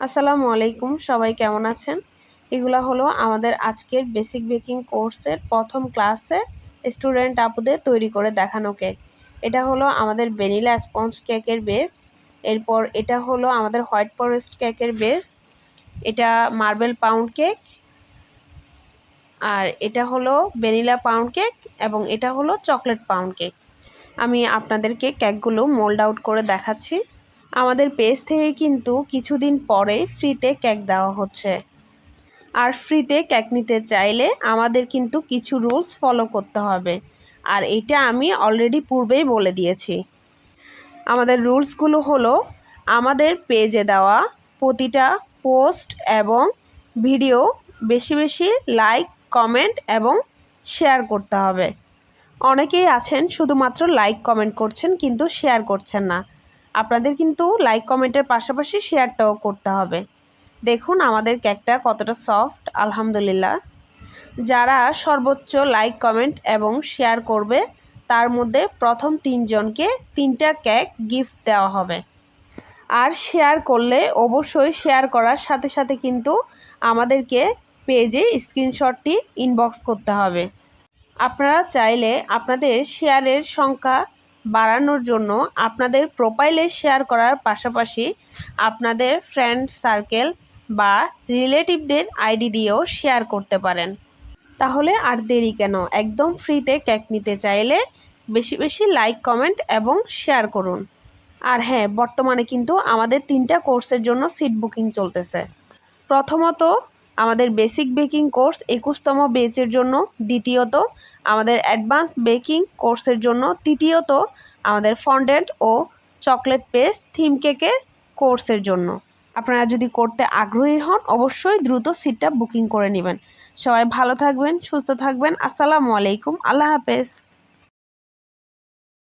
আসসালামু আলাইকুম, সবাই কেমন আছেন? এগুলা হলো আমাদের আজকের বেসিক বেকিং কোর্সের প্রথম ক্লাসে স্টুডেন্ট আপুদের তৈরি করে দেখানো কেক এটা হলো আমাদের ভ্যানিলা স্পঞ্জ কেকের বেস এরপর এটা হলো আমাদের হোয়াইট ফরেস্ট কেকের বেস এটা মার্বেল পাউন্ড কেক আর এটা হলো ভ্যানিলা পাউন্ড কেক এবং এটা হলো চকলেট পাউন্ড কেক আমি আপনাদেরকে কেকগুলো মোল্ড আউট করে দেখাচ্ছি। আমাদের পেজ থেকে কিন্তু কিছুদিন পরে ফ্রিতে কেক দেওয়া হচ্ছে। আর ফ্রিতে কেক নিতে চাইলে আমাদের কিন্তু কিছু রুলস ফলো করতে হবে। আর এটা আমি অলরেডি পূর্বেই বলে দিয়েছি। আমাদের রুলসগুলো হলো, আমাদের পেজে দেওয়া প্রতিটা পোস্ট এবং ভিডিও বেশি বেশি লাইক, কমেন্ট এবং শেয়ার করতে হবে। অনেকেই আছেন শুধুমাত্র লাইক, কমেন্ট করছেন কিন্তু শেয়ার করছেন না। আপনাদের কিন্তু লাইক কমেন্টের পাশাপাশি শেয়ারটাও করতে হবে। দেখুন আমাদের কেকটা কতটা সফট আলহামদুলিল্লাহ। যারা সর্বোচ্চ লাইক কমেন্ট এবং শেয়ার করবে, তার মধ্যে প্রথম তিনজনকে তিনটা কেক গিফট দেওয়া হবে। আর শেয়ার করলে অবশ্যই শেয়ার করার সাথে সাথে কিন্তু আমাদেরকে পেজে স্ক্রিনশটটি ইনবক্স করতে হবে। আপনারা চাইলে আপনাদের শেয়ারের সংখ্যা বাড়ানোর জন্য আপনাদের প্রোফাইলে শেয়ার করার পাশাপাশি আপনাদের ফ্রেন্ড সার্কেল বা রিলেটিভদের আইডি দিয়েও শেয়ার করতে পারেন। তাহলে আর দেরি কেন? একদম ফ্রিতে কেক নিতে চাইলে বেশি বেশি লাইক কমেন্ট এবং শেয়ার করুন। আর হ্যাঁ বর্তমানে কিন্তু আমাদের তিনটা কোর্সের জন্য সিট বুকিং চলতেছে। প্রথমত আমাদের বেসিক বেকিং কোর্স একুশতম বেচের জন্য, দ্বিতীয়ত আমাদের অ্যাডভান্স বেকিং কোর্সের জন্য, তৃতীয়ত আমাদের ফন্ডেন্ট ও চকলেট পেস্ট থিম কেকের কোর্সের জন্য। আপনারা যদি করতে আগ্রহী হন, অবশ্যই দ্রুত সিটটা বুকিং করে নেবেন। সবাই ভালো থাকবেন, সুস্থ থাকবেন। আসসালামু আলাইকুম। আল্লাহ হাফেজ।